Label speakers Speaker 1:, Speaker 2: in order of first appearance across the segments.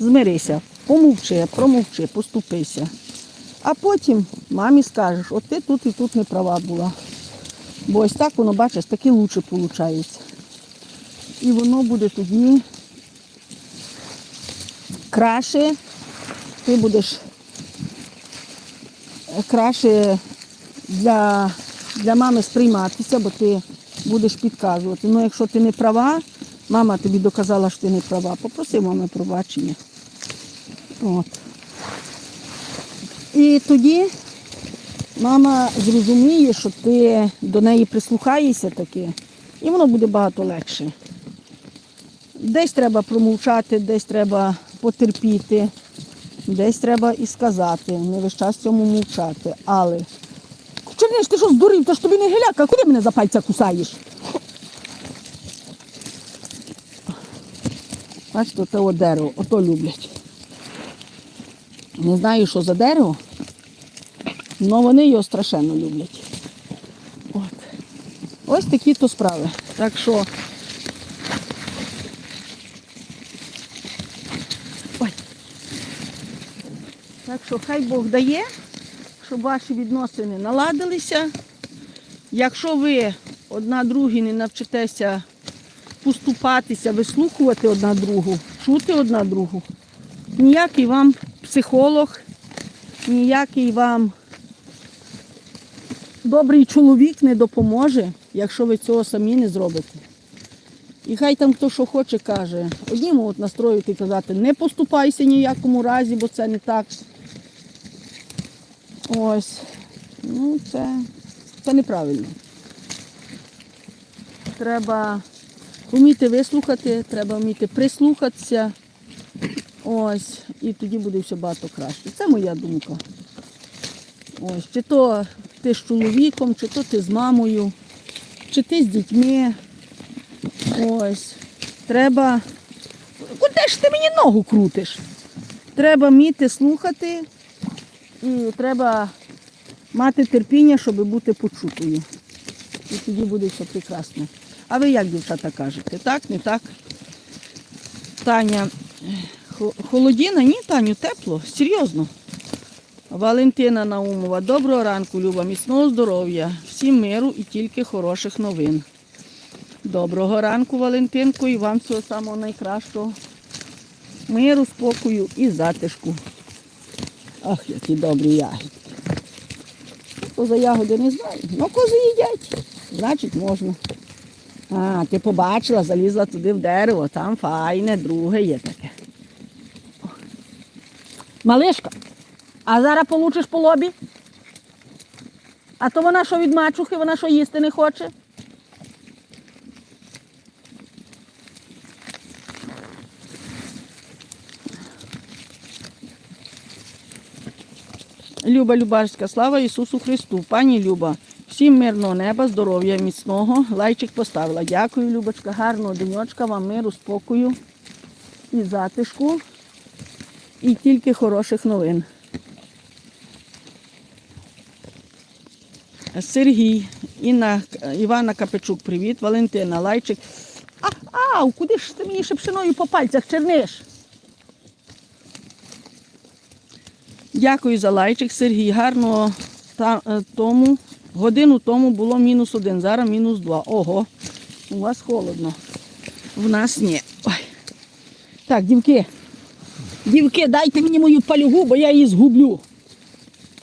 Speaker 1: змирися, помовчи, промовчи, поступися. А потім мамі скажеш, от ти тут і тут не права була. Бо ось так воно, бачиш, таки лучше виходить. І воно буде тоді краще, ти будеш е, краще для, для мами сприйматися, бо ти будеш підказувати. Ну, якщо ти не права, мама тобі доказала, що ти не права, попроси мами пробачення. От. І тоді мама зрозуміє, що ти до неї прислухаєшся таки, і воно буде багато легше. Десь треба промовчати, десь треба потерпіти, десь треба і сказати, не весь час цьому мовчати. Але Черниш, ти що здурів, та ж тобі не геляка, куди мене за пальця кусаєш? Бачите, те о дерево, ото люблять. Не знаю, що за дерево, але вони його страшенно люблять. От. Ось такі то справи. Так що. Ой. Так що хай Бог дає, щоб ваші відносини наладилися. Якщо ви одна другій не навчитеся поступатися, вислухувати одна другу, чути одна другу, ніякий вам психолог, ніякий вам добрий чоловік не допоможе, якщо ви цього самі не зробите. І хай там хто що хоче, каже, одні можуть настроїти і казати, не поступайся ніякому разі, бо це не так. Ось. Ну, це, це неправильно. Треба вміти вислухати, треба вміти прислухатися. Ось, і тоді буде все багато краще. Це моя думка. Ось, чи то ти з чоловіком, чи то ти з мамою, чи ти з дітьми. Ось. Треба. Куди ж ти мені ногу крутиш? Треба вміти слухати і треба мати терпіння, щоб бути почутою. І тоді буде все прекрасно. А ви як, дівчата, кажете? Так, не так? Таня, хо- холодіна? Ні, Таню, тепло, серйозно. Валентина Наумова, доброго ранку, Люба, міцного здоров'я, всім миру і тільки хороших новин. Доброго ранку, Валентинко, і вам всього самого найкращого. Миру, спокою і затишку. Ах, які добрі ягідки. Що за ягоди не знаю. Ну, кози їдять, значить можна. А, ти побачила, залізла туди в дерево, там файне, друге є таке. Малишка, а зараз получиш по лобі? А то вона що від мачухи, вона що їсти не хоче? Люба Любарська, слава Ісусу Христу, пані Люба, всім мирного неба, здоров'я, міцного. Лайчик поставила. Дякую, Любочка, гарного денечка, вам миру, спокою і затишку. І тільки хороших новин. Сергій, Інна, Івана Капечук, привіт, Валентина, Лайчик. А, ау, куди ж ти мені шепшиною по пальцях черниш? Дякую за лайчик, Сергій. Гарного та, е, тому. Годину тому було мінус один, зараз мінус два. Ого, у вас холодно. В нас ні. Ой. Так, дівки. Дівки, дайте мені мою палюгу, бо я її згублю.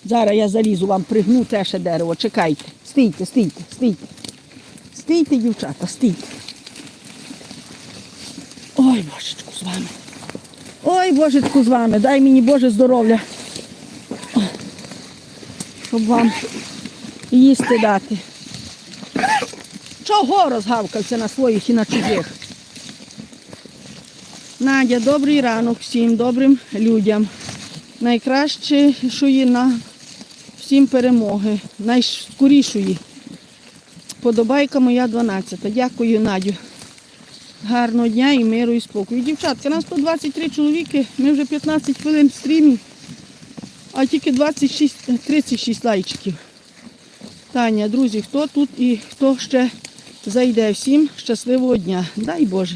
Speaker 1: Зараз я залізу, вам пригну те ще дерево. Чекайте. Стійте, стійте, стійте. Стійте, дівчата, стійте. Ой, божечку, з вами. Ой, божечку, з вами. Дай мені Боже здоров'я. Щоб вам їсти дати. Чого розгавкався на своїх і на чужих? Надя, добрий ранок всім добрим людям. Найкращої на всім перемоги, найскорішої. Подобайка моя 12. Дякую, Надю. Гарного дня і миру і спокою. Дівчатка, нас 123 чоловіки, ми вже 15 хвилин в стрімі, а тільки 26, 36 лайчиків. Таня, друзі, хто тут і хто ще зайде всім щасливого дня. Дай Боже.